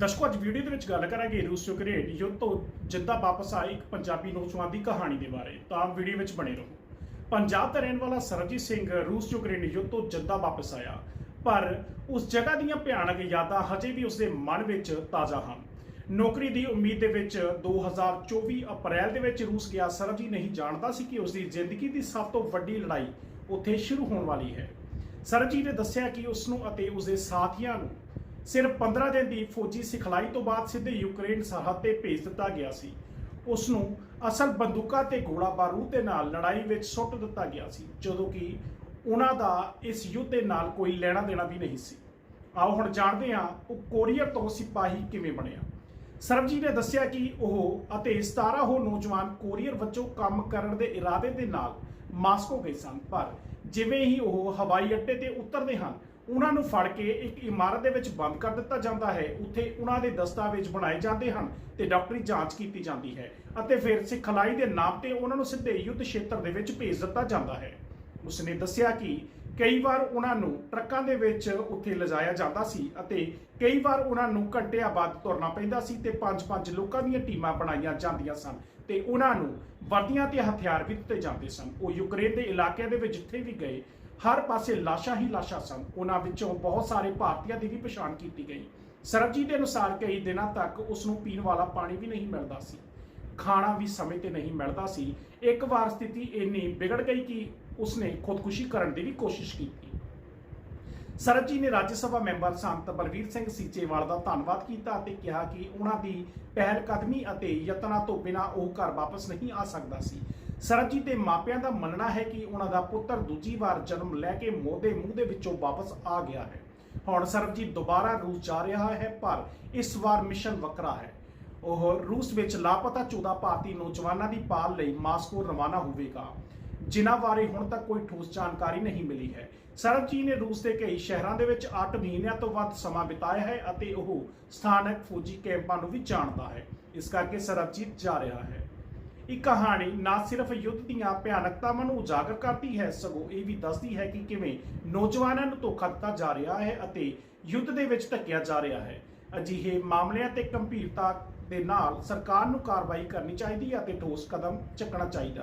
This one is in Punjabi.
ਦਰਸ਼ਕੋ, ਅੱਜ ਵੀਡੀਓ ਦੇ ਵਿੱਚ ਗੱਲ ਕਰਾਂਗੇ ਰੂਸ ਯੂਕਰੇਨ ਯੁੱਧ ਤੋਂ ਜਿੱਦਾਂ ਵਾਪਸ ਆਏ ਇੱਕ ਪੰਜਾਬੀ ਨੌਜਵਾਨ ਦੀ ਕਹਾਣੀ ਦੇ ਬਾਰੇ। ਤਾਂ ਵੀਡੀਓ ਵਿੱਚ ਬਣੇ ਰਹੋ। ਪੰਜਾਬ ਦਾ ਰਹਿਣ ਵਾਲਾ ਸਰਬਜੀਤ ਸਿੰਘ ਰੂਸ ਯੂਕਰੇਨ ਯੁੱਧ ਤੋਂ ਜਿੱਦਾਂ ਵਾਪਸ ਆਇਆ। ਪਰ ਉਸ ਜਗ੍ਹਾ ਦੀਆਂ ਭਿਆਨਕ ਯਾਦਾਂ ਹਜੇ ਵੀ ਉਸਦੇ ਮਨ ਵਿੱਚ ਤਾਜ਼ਾ ਹਨ। ਨੌਕਰੀ ਦੀ ਉਮੀਦ ਦੇ ਵਿੱਚ 2024 ਅਪ੍ਰੈਲ ਦੇ ਵਿੱਚ ਰੂਸ ਗਿਆ। ਸਰਬਜੀਤ ਨਹੀਂ ਜਾਣਦਾ ਸੀ ਕਿ ਉਸਦੀ ਜ਼ਿੰਦਗੀ ਦੀ ਸਭ ਤੋਂ ਵੱਡੀ ਲੜਾਈ ਉੱਥੇ ਸ਼ੁਰੂ ਹੋਣ ਵਾਲੀ ਹੈ। ਸਰਬਜੀਤ ਨੇ ਦੱਸਿਆ ਕਿ ਉਸ ਨੂੰ ਅਤੇ ਉਸਦੇ ਸਾਥੀਆਂ ਨੂੰ ਸਿਰਫ 15 ਦਿਨ ਦੀ ਫੌਜੀ ਸਿਖਲਾਈ ਤੋਂ ਬਾਅਦ ਸਿੱਧੇ ਯੂਕਰੇਨ ਸਰਹੱਦ ਤੇ ਭੇਜ ਦਿੱਤਾ ਗਿਆ ਸੀ। ਉਸ ਨੂੰ ਅਸਲ ਬੰਦੂਕਾਂ ਤੇ ਗੋਲਾ ਬਾਰੂਦ ਦੇ ਨਾਲ ਲੜਾਈ ਵਿੱਚ ਸੁੱਟ ਦਿੱਤਾ ਗਿਆ ਸੀ, ਜਦੋਂ ਕਿ ਉਹਨਾਂ ਦਾ ਇਸ ਯੁੱਧ ਦੇ ਨਾਲ ਕੋਈ ਲੈਣਾ ਦੇਣਾ ਵੀ ਨਹੀਂ ਸੀ। ਆਓ ਹੁਣ ਜਾਣਦੇ ਹਾਂ ਉਹ ਕੋਰੀਅਰ ਤੋਂ ਸਿਪਾਹੀ ਕਿਵੇਂ ਬਣਿਆ ਸਰਬਜੀਤ ਨੇ ਦੱਸਿਆ ਕਿ ਉਹ ਅਤੇ 17 ਹੋਰ ਨੌਜਵਾਨ ਕੋਰੀਅਰ ਵਜੋਂ ਕੰਮ ਕਰਨ ਦੇ ਇਰਾਦੇ ਦੇ ਨਾਲ ਮਾਸਕੋ ਗਏ ਸਨ, ਪਰ ਜਿਵੇਂ ਹੀ ਉਹ ਹਵਾਈ ਅੱਡੇ ਤੇ ਉਤਰਦੇ ਹਨ ਉਹਨਾਂ ਨੂੰ ਫੜ ਕੇ ਇੱਕ ਇਮਾਰਤ ਦੇ ਵਿੱਚ ਬੰਦ ਕਰ ਦਿੱਤਾ ਜਾਂਦਾ ਹੈ। ਉੱਥੇ ਉਹਨਾਂ ਦੇ ਦਸਤਾਵੇਜ਼ ਬਣਾਏ ਜਾਂਦੇ ਹਨ ਤੇ ਡਾਕਟਰੀ ਜਾਂਚ ਕੀਤੀ ਜਾਂਦੀ ਹੈ ਅਤੇ ਫਿਰ ਸਿਖਲਾਈ ਦੇ ਨਾਮ ਤੇ ਉਹਨਾਂ ਨੂੰ ਸਿੱਧੇ ਯੁੱਧ ਖੇਤਰ ਦੇ ਵਿੱਚ ਭੇਜ ਦਿੱਤਾ ਜਾਂਦਾ ਹੈ। ਉਸਨੇ ਦੱਸਿਆ ਕਿ ਕਈ ਵਾਰ ਉਹਨਾਂ ਨੂੰ ਟਰੱਕਾਂ ਦੇ ਵਿੱਚ ਉੱਥੇ ਲਿਜਾਇਆ ਜਾਂਦਾ ਸੀ ਅਤੇ ਕਈ ਵਾਰ ਉਹਨਾਂ ਨੂੰ ਘੰਟਿਆਂ ਬਾਅਦ ਤੁਰਨਾ ਪੈਂਦਾ ਸੀ ਤੇ ਪੰਜ ਪੰਜ ਲੋਕਾਂ ਦੀਆਂ ਟੀਮਾਂ ਬਣਾਈਆਂ ਜਾਂਦੀਆਂ ਸਨ ਤੇ ਉਹਨਾਂ ਨੂੰ ਵਰਦੀਆਂ ਤੇ ਹਥਿਆਰ ਵੀ ਦਿੱਤੇ ਜਾਂਦੇ ਸਨ। ਉਹ ਯੂਕਰੇਨ ਦੇ ਇਲਾਕਿਆਂ ਦੇ ਵਿੱਚ ਜਿੱਥੇ ਵੀ ਗਏ, ਹਰ ਪਾਸੇ ਲਾਸ਼ਾਂ ਹੀ ਲਾਸ਼ਾਂ ਸਨ। ਉਹਨਾਂ ਵਿੱਚੋਂ ਬਹੁਤ ਸਾਰੇ ਭਾਰਤੀਆਂ ਦੀ ਵੀ ਪਛਾਣ ਕੀਤੀ ਗਈ। ਸਰਬਜੀਤ ਦੇ ਅਨੁਸਾਰ ਕਈ ਦਿਨਾਂ ਤੱਕ ਉਸ ਨੂੰ ਪੀਣ ਵਾਲਾ ਪਾਣੀ ਵੀ ਨਹੀਂ ਮਿਲਦਾ ਸੀ। ਖਾਣਾ ਵੀ ਸਮੇਂ ਤੇ ਨਹੀਂ ਮਿਲਦਾ ਸੀ। ਇੱਕ ਵਾਰ ਸਥਿਤੀ ਇੰਨੀ ਵਿਗੜ ਗਈ ਕਿ ਉਸਨੇ ਖੁਦਕੁਸ਼ੀ ਕਰਨ ਦੀ ਵੀ ਕੋਸ਼ਿਸ਼ ਕੀਤੀ। ਸਰਬਜੀਤ ਨੇ ਰਾਜ ਸਭਾ ਮੈਂਬਰ ਸੰਤ ਬਲਵੀਰ ਸਿੰਘ ਸੀਚੇਵਾਲ ਦਾ ਧੰਨਵਾਦ ਕੀਤਾ ਅਤੇ ਕਿਹਾ ਕਿ ਉਹਨਾਂ ਦੀ ਪਹਿਲ ਕਦਮੀ ਅਤੇ ਯਤਨਾਂ ਤੋਂ ਬਿਨਾਂ ਉਹ ਘਰ ਵਾਪਸ ਨਹੀਂ ਆ ਸਕਦਾ ਸੀ। ਸਰਬਜੀਤ ਦੇ ਮਾਪਿਆਂ ਦਾ ਮੰਨਣਾ ਹੈ ਕਿ ਉਹਨਾਂ ਦਾ ਪੁੱਤਰ ਦੂਜੀ ਵਾਰ ਜਨਮ ਲੈ ਕੇ ਮੋਹ ਦੇ ਮੂੰਹ ਦੇ ਵਿੱਚੋਂ ਵਾਪਸ ਆ ਗਿਆ ਹੈ। ਹੁਣ ਸਰਬਜੀਤ ਦੁਬਾਰਾ ਰੂਸ ਜਾ ਰਿਹਾ ਹੈ, ਪਰ ਇਸ ਵਾਰ ਮਿਸ਼ਨ ਵੱਖਰਾ ਹੈ। ਉਹ ਰੂਸ ਵਿੱਚ ਲਾਪਤਾ 14 ਭਾਰਤੀ ਨੌਜਵਾਨਾਂ ਦੀ ਪਾਲ ਲਈ ਮਾਸਕੋ ਰਵਾਨਾ ਹੋਵੇਗਾ। ਜਿਨ੍ਹਾਂ ਬਾਰੇ ਹੁਣ ਤੱਕ ਕੋਈ ਠੋਸ ਜਾਣਕਾਰੀ ਨਹੀਂ ਮਿਲੀ ਹੈ। ਸਰਬਜੀਤ ਨੇ ਰੂਸ ਦੇ ਕਈ ਸ਼ਹਿਰਾਂ ਦੇ ਵਿੱਚ 8 ਮਹੀਨਿਆਂ ਤੋਂ ਵੱਧ ਸਮਾਂ ਬਿਤਾਇਆ ਹੈ ਅਤੇ ਉਹ ਸਥਾਨਕ ਫੌਜੀ ਕੈਂਪਾਂ ਨੂੰ ਵੀ ਜਾਣਦਾ ਹੈ। ਇਸ ਕਰਕੇ ਸਰਬਜੀਤ ਜਾ ਰਿਹਾ ਹੈ। ਇਹ ਕਹਾਣੀ ਨਾ ਸਿਰਫ ਯੁੱਧ ਦੀਆਂ ਭਿਆਨਕਤਾਵਾਂ ਨੂੰ ਉਜਾਗਰ ਕਰਦੀ ਹੈ, ਸਗੋਂ ਇਹ ਵੀ ਦੱਸਦੀ ਹੈ ਕਿ ਕਿਵੇਂ ਨੌਜਵਾਨਾਂ ਨੂੰ ਧੋਖਾ ਦਿੱਤਾ ਜਾ ਰਿਹਾ ਹੈ ਅਤੇ ਯੁੱਧ ਦੇ ਵਿੱਚ ਧੱਕਿਆ ਜਾ ਰਿਹਾ ਹੈ। ਅਜਿਹੇ ਮਾਮਲਿਆਂ ਤੇ ਗੰਭੀਰਤਾ ਦੇ ਨਾਲ ਸਰਕਾਰ ਨੂੰ ਕਾਰਵਾਈ ਕਰਨੀ ਚਾਹੀਦੀ ਹੈ ਅਤੇ ਠੋਸ ਕਦਮ ਚੱਕਣਾ ਚਾਹੀਦਾ